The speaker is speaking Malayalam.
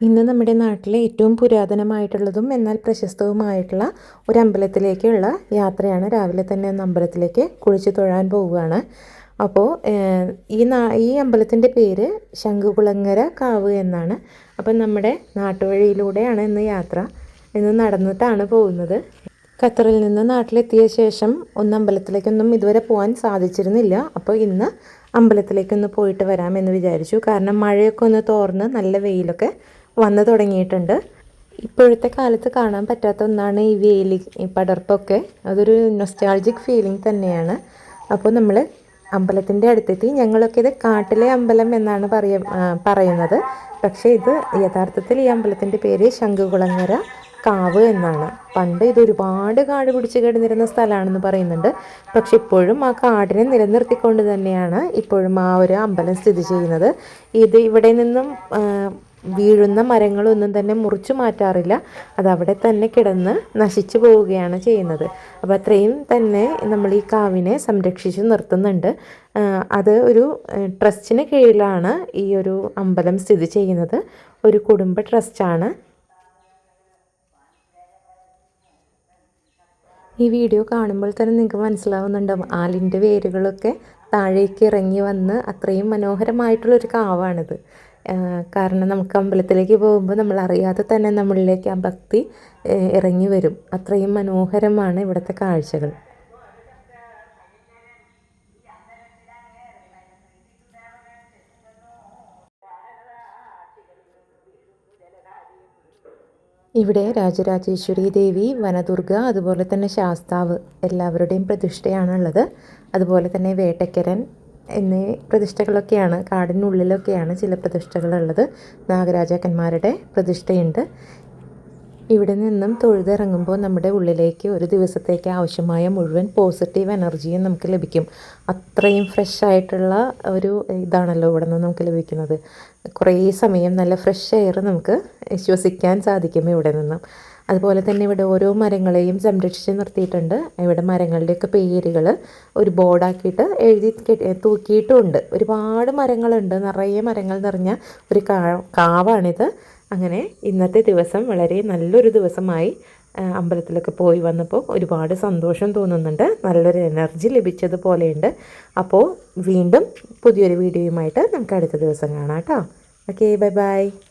ഇന്ന് നമ്മുടെ നാട്ടിലെ ഏറ്റവും പുരാതനമായിട്ടുള്ളതും എന്നാൽ പ്രശസ്തവുമായിട്ടുള്ള ഒരു അമ്പലത്തിലേക്കുള്ള യാത്രയാണ് രാവിലെ തന്നെ ഒന്ന് അമ്പലത്തിലേക്ക് കുഴിച്ചു തൊഴാൻ പോവുകയാണ്. അപ്പോൾ ഈ നാ ഈ അമ്പലത്തിന്റെ പേര് ശംഖുകുളങ്ങര കാവ് എന്നാണ്. അപ്പം നമ്മുടെ നാട്ടുവഴിയിലൂടെയാണ് ഇന്ന് യാത്ര. ഇന്ന് നടന്നിട്ടാണ് പോകുന്നത്. ഖത്തറിൽ നിന്ന് നാട്ടിലെത്തിയ ശേഷം ഒന്ന് അമ്പലത്തിലേക്കൊന്നും ഇതുവരെ പോകാൻ സാധിച്ചിരുന്നില്ല. അപ്പോൾ ഇന്ന് അമ്പലത്തിലേക്കൊന്ന് പോയിട്ട് വരാമെന്ന് വിചാരിച്ചു. കാരണം മഴയൊക്കെ ഒന്ന് തോർന്ന് നല്ല വെയിലൊക്കെ വന്നു തുടങ്ങിയിട്ടുണ്ട്. ഇപ്പോഴത്തെ കാലത്ത് കാണാൻ പറ്റാത്ത ഒന്നാണ് ഈ വേലി ഈ പടർപ്പൊക്കെ. അതൊരു നൊസ്റ്റാൾജിക് ഫീലിംഗ് തന്നെയാണ്. അപ്പോൾ നമ്മൾ അമ്പലത്തിന്റെ അടുത്തെത്തി ഞങ്ങളൊക്കെ ഇത് കാട്ടിലെ അമ്പലം എന്നാണ് പറയ പറയുന്നത്. പക്ഷേ ഇത് യഥാർത്ഥത്തിൽ ഈ അമ്പലത്തിന്റെ പേര് ശംഖുകുളങ്ങര കാവ് എന്നാണ്. പണ്ട് ഇത് ഒരുപാട് കാട് പിടിച്ച് കിടന്നിരുന്ന സ്ഥലമാണെന്ന് പറയുന്നുണ്ട്. പക്ഷെ ഇപ്പോഴും ആ കാടിനെ നിലനിർത്തിക്കൊണ്ട് തന്നെയാണ് ഇപ്പോഴും ആ ഒരു അമ്പലം സ്ഥിതി ചെയ്യുന്നത്. ഇത് ഇവിടെ നിന്നും വീഴുന്ന മരങ്ങളൊന്നും തന്നെ മുറിച്ചു മാറ്റാറില്ല. അതവിടെ തന്നെ കിടന്ന് നശിച്ചു പോവുകയാണ് ചെയ്യുന്നത്. അപ്പോൾ അത്രയും തന്നെ നമ്മൾ ഈ കാവിനെ സംരക്ഷിച്ച് നിർത്തുന്നുണ്ട്. അത് ഒരു ട്രസ്റ്റിന് കീഴിലാണ് ഈ ഒരു അമ്പലം സ്ഥിതി ചെയ്യുന്നത്. ഒരു കുടുംബ ട്രസ്റ്റാണ്. ഈ വീഡിയോ കാണുമ്പോൾ തന്നെ നിങ്ങൾക്ക് മനസ്സിലാവുന്നുണ്ടാവും ആലിന്റെ വേരുകളൊക്കെ താഴേക്ക് ഇറങ്ങി വന്ന് അത്രയും മനോഹരമായിട്ടുള്ളൊരു കാവാണിത്. കാരണം നമുക്ക് അമ്പലത്തിലേക്ക് പോകുമ്പോൾ നമ്മൾ അറിയാതെ തന്നെ നമ്മളിലേക്ക് ആ ഭക്തി ഇറങ്ങി വരും. അത്രയും മനോഹരമാണ് ഇവിടുത്തെ കാഴ്ചകൾ. ഇവിടെ രാജരാജേശ്വരി ദേവി വനദുർഗ അതുപോലെ തന്നെ ശാസ്താവ് എല്ലാവരുടെയും പ്രതിഷ്ഠയാണുള്ളത്. അതുപോലെ തന്നെ വേട്ടക്കരൻ എന്നീ പ്രതിഷ്ഠകളൊക്കെയാണ് കാടിനുള്ളിലൊക്കെയാണ് ചില പ്രതിഷ്ഠകളുള്ളത്. നാഗരാജാക്കന്മാരുടെ പ്രതിഷ്ഠയുണ്ട്. ഇവിടെ നിന്നും തൊഴുതിറങ്ങുമ്പോൾ നമ്മുടെ ഉള്ളിലേക്ക് ഒരു ദിവസത്തേക്ക് ആവശ്യമായ മുഴുവൻ പോസിറ്റീവ് എനർജിയും നമുക്ക് ലഭിക്കും. അത്രയും ഫ്രഷ് ആയിട്ടുള്ള ഒരു ഇതാണല്ലോ ഇവിടെ നിന്ന് നമുക്ക് ലഭിക്കുന്നത്. കുറേ സമയം നല്ല ഫ്രഷ് എയർ നമുക്ക് ശ്വസിക്കാൻ സാധിക്കും ഇവിടെ നിന്നും. അതുപോലെ തന്നെ ഇവിടെ ഓരോ മരങ്ങളെയും സംരക്ഷിച്ച് നിർത്തിയിട്ടുണ്ട്. ഇവിടെ മരങ്ങളുടെയൊക്കെ പേരുകൾ ഒരു ബോർഡാക്കിയിട്ട് എഴുതി തൂക്കിയിട്ടുമുണ്ട് ഒരുപാട് മരങ്ങളുണ്ട്. നിറയെ മരങ്ങൾ നിറഞ്ഞ ഒരു കാവാണിത്. അങ്ങനെ ഇന്നത്തെ ദിവസം വളരെ നല്ലൊരു ദിവസമായി അമ്പലത്തിലൊക്കെ പോയി വന്നപ്പോൾ ഒരുപാട് സന്തോഷം തോന്നുന്നുണ്ട്. നല്ലൊരു എനർജി ലഭിച്ചതുപോലെയുണ്ട്. അപ്പോൾ വീണ്ടും പുതിയൊരു വീഡിയോയുമായിട്ട് നമുക്ക് അടുത്ത ദിവസം കാണാം കേട്ടോ. Okay bye bye.